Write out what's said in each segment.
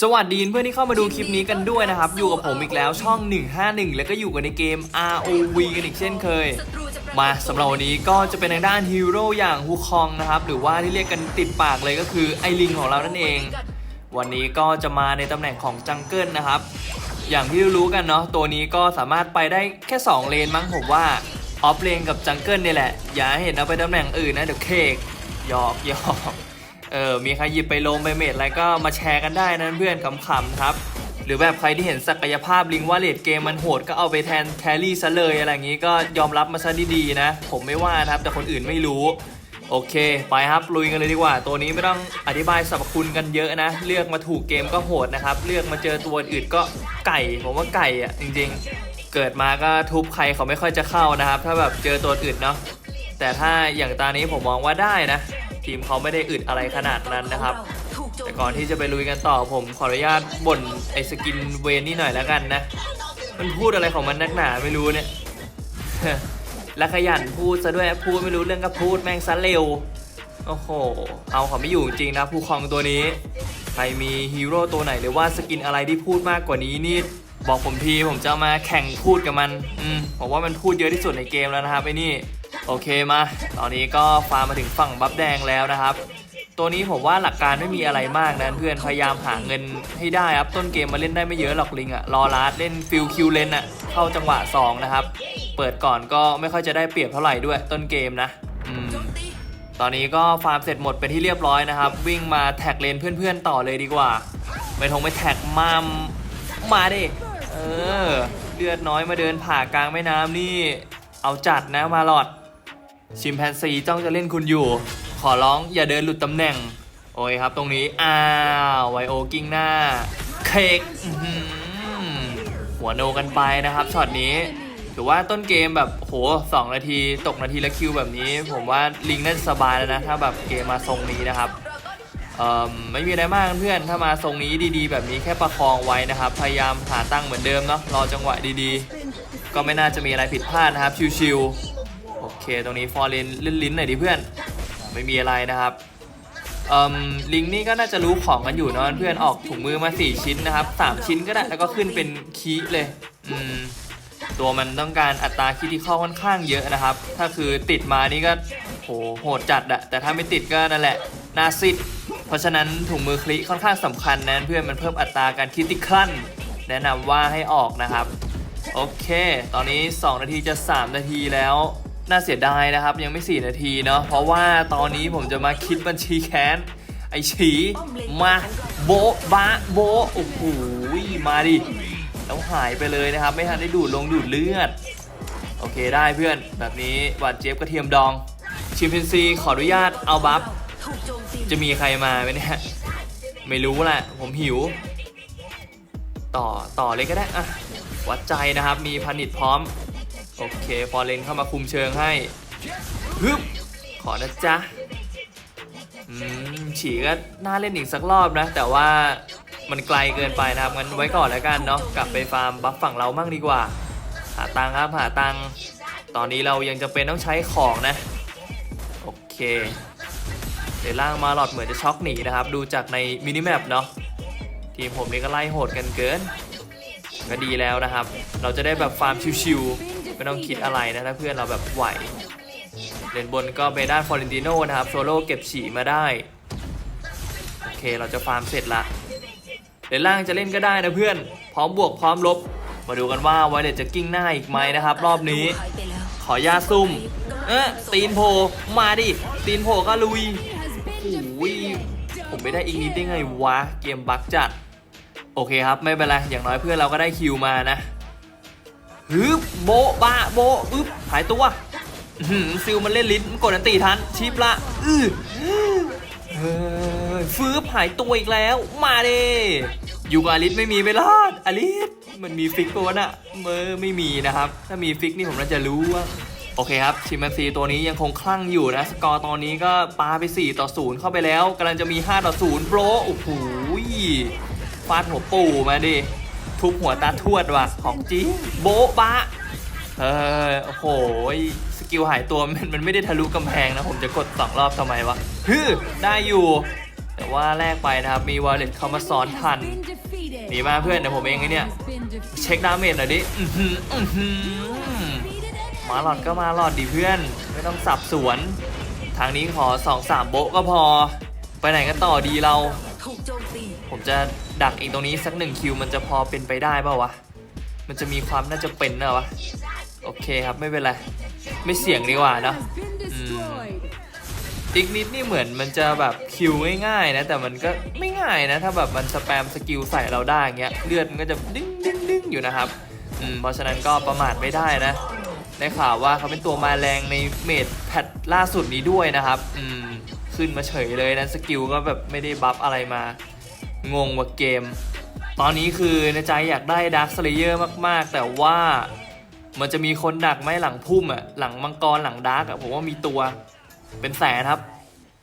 สวัสดีเพื่อนที่เข้ามาดูคลิปนี้กันด้วยนะครับ อยู่กับผมอีกแล้วช่อง 151 แล้วก็อยู่กันในเกม ROV กันอีกเช่นเคย มาสำหรับวันนี้ก็จะเป็นทางด้านฮีโร่อย่างฮูคองนะครับ หรือว่าที่เรียกกันติดปากเลยก็คือไอริงของเรานั่นเอง วันนี้ก็จะมาในตำแหน่งของจังเกิลนะครับ อย่างที่รู้กันเนาะตัวนี้ก็สามารถไปได้แค่ 2 เลนมั้งผมว่าออฟเลนกับจังเกิลนี่แหละอย่าให้เห็นเอาไปตำแหน่งอื่นนะเดี๋ยวเคกหยอกหยอก เออมีใครหยิบไปลงไปเมดอะไรก็มาแชร์กันได้นะเพื่อนขำๆครับ หรือแบบใครที่เห็นศักยภาพลิงว่าเลดเกมมันโหดก็เอาไปแทนแครี่ซะเลยอะไรอย่างนี้ก็ยอมรับมาซะดีๆนะ ผมไม่ว่านะครับ แต่คนอื่นไม่รู้ โอเค ไปครับลุยกันเลยดีกว่า ตัวนี้ไม่ต้องอธิบายสรรพคุณกันเยอะนะ เลือกมาถูกเกมก็โหดนะครับ เลือกมาเจอตัวอื่นก็ไก่ ผมว่าไก่อะจริง ๆ เกิดมาก็ทุบใครเขาไม่ค่อยจะเข้านะครับ ถ้าแบบเจอตัวอื่นเนาะแต่ถ้าอย่างตานี้ผมมองว่าได้นะ ทีมเขาไม่ได้อึดอะไรขนาดนั้นนะครับ แต่ก่อนที่จะไปลุยกันต่อผมขออนุญาตบ่นไอ้สกินเวนนี่หน่อยแล้วกันนะ มันพูดอะไรของมันนักหนาไม่รู้เนี่ย และขยันพูดซะด้วยพูดไม่รู้เรื่องก็พูดแม่งซะเร็ว โอ้โห เอาเขาไม่อยู่จริงนะผู้คองตัวนี้ ใครมีฮีโร่ตัวไหนหรือว่าสกินอะไรที่พูดมากกว่านี้นี่บอกผมทีผมจะมาแข่งพูดกับมัน อืมผมว่ามันพูดเยอะที่สุดในเกมแล้วนะครับไอ้นี่ โอเคมา ตอนนี้ก็ฟาร์มมาถึงฝั่งบัฟแดงแล้วนะครับ ตัวนี้ผมว่าหลักการไม่มีอะไรมากนะเพื่อนพยายามหาเงินให้ได้ครับต้นเกมมาเล่นได้ไม่เยอะหรอกลิงอะรอลาดเล่นฟิลคิวเลนอะเข้าจังหวะ 2 นะครับ เปิดก่อนก็ไม่ค่อยจะได้เปรียบเท่าไหร่ด้วยต้นเกมนะอืมตอนนี้ก็ฟาร์มเสร็จหมดเป็นที่เรียบร้อยนะครับ วิ่งมาแท็กเลนเพื่อนๆต่อเลยดีกว่า ไม่ทงไม่แท็กมามมาดิเออเลือดน้อยมาเดินผ่ากลางแม่น้ำนี่ เอาจัดนะมาหลอด ชิมแปนซีจ้องจะเล่นคุณอยู่ ขอร้องอย่าเดินหลุดตำแหน่ง โอ้ยครับตรงนี้ อ้าว ไวโอกิ้งหน้า เค้กหัวโนกันไปนะครับช็อตนี้ถือว่าต้นเกมแบบโหสองนาทีตกนาทีละคิวแบบนี้ ผมว่าลิงน่าจะสบายแล้วนะ ถ้าแบบเกมมาทรงนี้นะครับไม่มีอะไรมากเพื่อนถ้ามาทรงนี้ดีๆ แบบนี้แค่ประคองไว้นะครับ พยายามหาตั้งเหมือนเดิมเนาะรอจังหวะดีๆ ก็ไม่น่าจะมีอะไรผิดพลาดนะครับชิวๆ เคตรงนี้ฟอร์เรนลื่นลิ้นหน่อยดิเพื่อน ไม่มีอะไรนะครับลิงนี่ก็น่าจะรู้ของกันอยู่เนอะเพื่อนออกถุงมือมา 4 ชิ้นนะครับ 3 ชิ้นก็ได้แล้วก็ขึ้นเป็นคีเลยตัวมันต้องการอัตราคิดที่เข้าค่อนข้างเยอะนะครับ ถ้าคือติดมานี่ก็โหโหดจัดอะแต่ถ้าไม่ติดก็นั่นแหละนาซิดเพราะฉะนั้นถุงมือคลิค่อนข้างสำคัญนะเพื่อนมันเพิ่มอัตราการคิดที่คลั่น แนะนำว่าให้ออกนะครับ โอเค ตอนนี้ 2 นาทีจะ 3 นาทีแล้ว น่าเสียดายนะครับ ยังไม่ 4 นาทีเนาะเพราะว่าตอนนี้ผมจะมาคิดบัญชีแค้น ไอฉีมาโบบะโบโอ้โหมาดิแล้วหายไปเลยนะครับ ไม่ทันได้ดูดลงดูดเลือด โอเคได้เพื่อนแบบนี้หวานเจี๊ยบกระเทียมดอง ชิมเพนซีขออนุญาตเอาบัฟจะมีใครมาไหมเนี่ยไม่รู้แหละผมหิว ต่อต่อเลยก็ได้อะวัดใจนะครับมีพันิดพร้อม โอเคฟอร์เรนเข้ามาคุมเชิงให้ฮึบขอนะจ๊ะอืมฉีก็น่าเล่นอีกสักรอบนะ แต่ว่ามันไกลเกินไปนะครับงั้นไว้ก่อนแล้วกันเนาะกลับไปฟาร์มบัฟฝั่งเรามั่งดีกว่า หาตังครับหาตังตอนนี้เรายังจะเป็นต้องใช้ของนะ โอเคเดี๋ยวล่างมาหลอดเหมือนจะช็อกหนีนะครับ ดูจากในมินิแมปเนาะทีมผมนี่ก็ไล่โหดกันเกิน ก็ดีแล้วนะครับ เราจะได้แบบฟาร์มชิวๆ ไม่ต้องคิดอะไรนะถ้าเพื่อนเราแบบไหวเลนบนก็เบด้านฟอร์เรนติโนนะครับโซโล่เก็บฉี่มาได้ โอเคเราจะฟาร์มเสร็จละเลนล่างจะเล่นก็ได้นะเพื่อน พร้อมบวกพร้อมลบ มาดูกันว่าไวเลตจะกิ้งหน้าอีกไหมนะครับ รอบนี้ ขอยาซุ่ม เอ๊ะตีนโผล่มาดิ ตีนโผล่ก็ลุยโอ้ยผมไม่ได้อีกนิดได้ไงวะ เกมบั๊กจัด โอเคครับไม่เป็นไรอย่างน้อยเพื่อนเราก็ได้คิวมานะ ฮึบโบบะโบอึ๊บหายตัวหือซิลมันเล่นลิ้นมันกดอันตีทันชิปละอือเฮ้ฟืบหายตัวอีกแล้ว มาเด้อยู่กับอลิสไม่มีไม่รอดอลิสมันมีฟิกปะวน่ะเมอไม่มีนะครับ ถ้ามีฟิกนี่ผมน่าจะรู้ว่าโอเคครับชิมแปนซีตัวนี้ยังคงคลั่งอยู่นะสกอร์ตอนนี้ก็ปาไป 4 ต่อ 0 เข้าไปแล้วกำลังจะมี 5 ต่อ0โบรโอ้โหฟาดหัวปู่มาดิ ทุบหัวตาทวดว่ะของจริงโบ๊ะบะเออโอ้โหสกิลหายตัวมันมันไม่ได้ทะลุกำแพงนะ ผมจะกด2รอบทำไมวะฮึได้อยู่ แต่ว่าแรกไปนะครับ มีวอลเล็ตเข้ามาซ้อนทันหนีมาเพื่อนเดี๋ยวผมเองไอเนี่ย เช็คดาเมจหน่อยดิมาหลอดก็มาหลอดดิเพื่อน ไม่ต้องสับสวน ทางนี้ขอสองสามโบะก็พอ ไปไหนกันต่อดีเรา ผมจะ ดักอีกตรงนี้สักหนึ่งคิวมันจะพอเป็นไปได้เปล่าวะ มันจะมีความน่าจะเป็นนะวะ โอเคครับไม่เป็นไร ไม่เสี่ยงดีกว่าเนอะติ๊กนิดนี่เหมือนมันจะแบบคิวง่ายๆนะ แต่มันก็ไม่ง่ายนะ ถ้าแบบมันสแปมสกิลใส่เราได้เงี้ยเลือดมันก็จะดึงดึงดึงอยู่นะครับอืมเพราะฉะนั้นก็ประมาทไม่ได้นะได้ข่าวว่าเขาเป็นตัวมาแรงในเมดแพทล่าสุดนี้ด้วยนะครับ อืม ขึ้นมาเฉยเลยนะ สกิลก็แบบไม่ได้บัฟอะไรมา งงว่าเกม ตอนนี้คือในใจอยากได้ดาร์คสเลเยอร์มากๆ แต่ว่ามันจะมีคนดักไหมหลังพุ่มอะหลังมังกรหลังดาร์กอะผมว่ามีตัวเป็นแสนครับ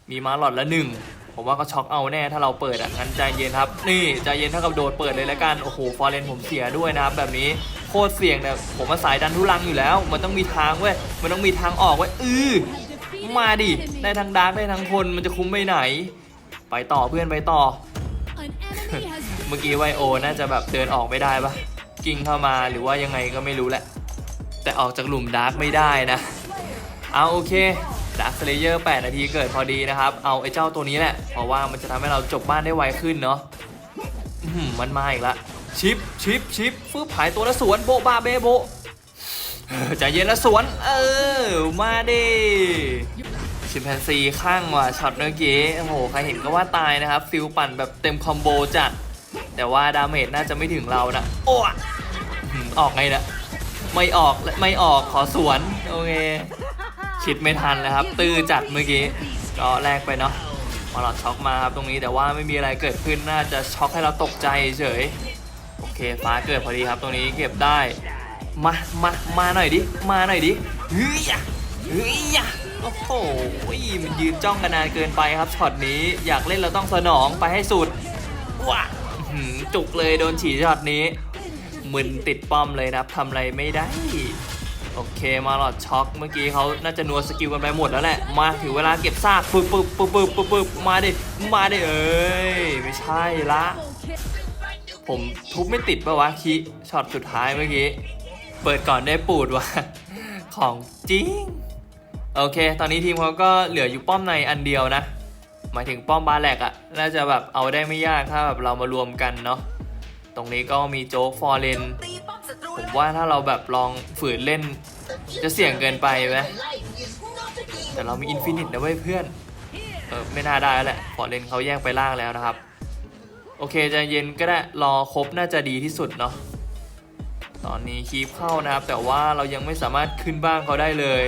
มีมาหลอดละหนึ่งผมว่าก็ช็อกเอาแน่ถ้าเราเปิดอะงั้นใจเย็นครับ นี่ใจเย็นเท่ากับโดดเปิดเลยแล้วกันโอ้โหฟอร์เรนผมเสียด้วยนะครับแบบนี้โคตรเสี่ยงแต่ผมมาสายดันทุลังอยู่แล้ว มันต้องมีทางเว้ยมันต้องมีทางออกเว้ยอือมาดิได้ทั้งดาร์กได้ทั้งคนมันจะคุ้มไปไหน ไปต่อเพื่อนไปต่อ เมื่อกี้ไวโอน่าจะแบบเดินออกไม่ได้ปะกิ่งเข้ามาหรือว่ายังไงก็ไม่รู้แหละ แต่ออกจากหลุมดาร์กไม่ได้นะ เอาโอเคดาร์คเลเยอร์8นาทีเกิดพอดีนะครับ เอาไอ้เจ้าตัวนี้แหละ เพราะว่ามันจะทำให้เราจบบ้านได้ไวขึ้นเนาะมันมาอีกละ ชิปชิปชิปฟืบหายตัวละสวนโบบาเบโบะเออใจเย็นละสวน เออ มาดิชิมแปนซีข้างว่ะช็อตเมื่อกี้โอ้โห ใครเห็นก็ว่าตายนะครับ ฟิลปั่นแบบเต็มคอมโบจัด แต่ว่าดาเมจน่าจะไม่ถึงเรานะโอ้อะออกไงนะไม่ออกไม่ออกขอสวนโอเคคิดไม่ทันเลยครับ ตื้อจัดเมื่อกี้ก็แลกไปเนาะพอหลอดช็อกมาครับตรงนี้แต่ว่าไม่มีอะไรเกิดขึ้นน่าจะช็อกให้เราตกใจเฉยโอเคฟ้าเกิดพอดีครับตรงนี้เก็บได้มามามาหน่อยดิมาหน่อยดิเฮ้ยอะเฮ้ยโอ้โหมันยืนจ้องกันนานเกินไปครับช็อตนี้อยากเล่นเราต้องสนองไปให้สุดว้า จุกเลยโดนฉีช็อตนี้มึนติดป้อมเลยนะครับทำอะไรไม่ได้ โอเคมาหลอดช็อกเมื่อกี้เขาน่าจะนัวสกิลกันไปหมดแล้วแหละมาถึงเวลาเก็บซากปึ๊บปึ๊บปึ๊บปึ๊บปึ๊บปึ๊บมาดิมาดิเอ้ยไม่ใช่ละผมทุบไม่ติดปะวะคิช็อตสุดท้ายเมื่อกี้เปิดก่อนได้ปูดวะของจริง โอเค ตอนนี้ทีมเขาก็เหลืออยู่ป้อมในอันเดียวนะ มายถึงป้อมบาแลกอะน่าจะแบบเอาได้ไม่ยากถ้าแบบเรามารวมกันเนาะตรงนี้ก็มีโจ๊กฟอร์เรนผมว่าถ้าเราแบบลองฝืนเล่น จะเสี่ยงเกินไปไหมแต่เรามีอินฟินิตนะเว้ยเพื่อนเออไม่น่าได้แล้วแหละฟอร์เรนเขาแยกไปล่างแล้วนะครับ โอเคใจเย็นก็ได้รอครบน่าจะดีที่สุดเนาะตอนนี้คีบเข้านะครับ แต่ว่าเรายังไม่สามารถขึ้นบ้างเขาได้เลย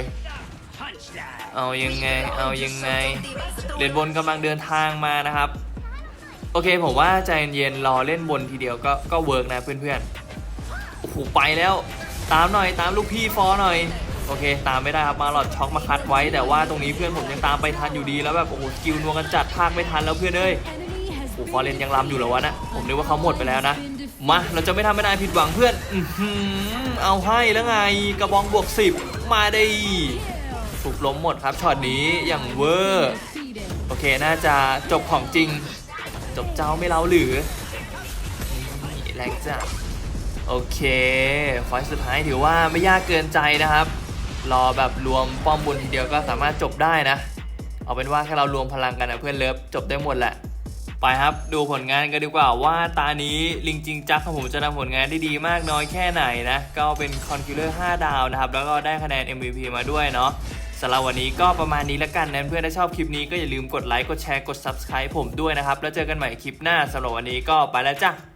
เอายังไง เอายังไงตีป้อมศัตรูเลนบนกำลังเดินทางมานะครับ โอเคผมว่าใจเย็นๆรอเล่นบนทีเดียวก็ก็เวิร์กนะเพื่อนๆ โอ้โหไปแล้ว ตามหน่อยตามลูกพี่ฟอหน่อย โอเค ตามไม่ได้ครับมาหลอดช็อกมาคัดไว้ แต่ว่าตรงนี้เพื่อนผมยังตามไปทันอยู่ดีแล้วแบบโอ้โหสกิลนัวกันจัดพากไม่ทันแล้วเพื่อนเอ้ยโอ้ฟอร์เรนยังรำอยู่เหรอวะนะผมนึกว่าเขาหมดไปแล้วนะมาเราจะไม่ทำไม่ได้ผิดหวังเพื่อนอือหือเอาให้แล้วไงกระบองบวกสิบมาไดิ Kill. ถูกล้มหมดครับช็อตนี้อย่างเวอร์โอเคน่าจะจบของจริง จบเจ้าไม่เล่าหรือแรงจ้ะโอเคไฟสุดท้ายถือว่าไม่ยากเกินใจนะครับ รอแบบรวมป้อมบนทีเดียวก็สามารถจบได้นะ เอาเป็นว่าแค่เรารวมพลังกันนะเพื่อนเลิฟจบได้หมดแหละ ไปครับดูผลงานกันดีกว่าว่าตานี้ลิงจริงจักของผมจะทำผลงานได้ดีมากน้อยแค่ไหนนะ ก็เป็นคอนคิลเลอร์5ดาวนะครับ แล้วก็ได้คะแนน MVP มาด้วยเนาะ สำหรับวันนี้ก็ประมาณนี้แล้วกันนะเพื่อนถ้าชอบคลิปนี้ก็อย่าลืมกดไลค์กดแชร์กด Subscribe ผมด้วยนะครับ แล้วเจอกันใหม่คลิปหน้าสำหรับวันนี้ก็ไปแล้วจ้ะ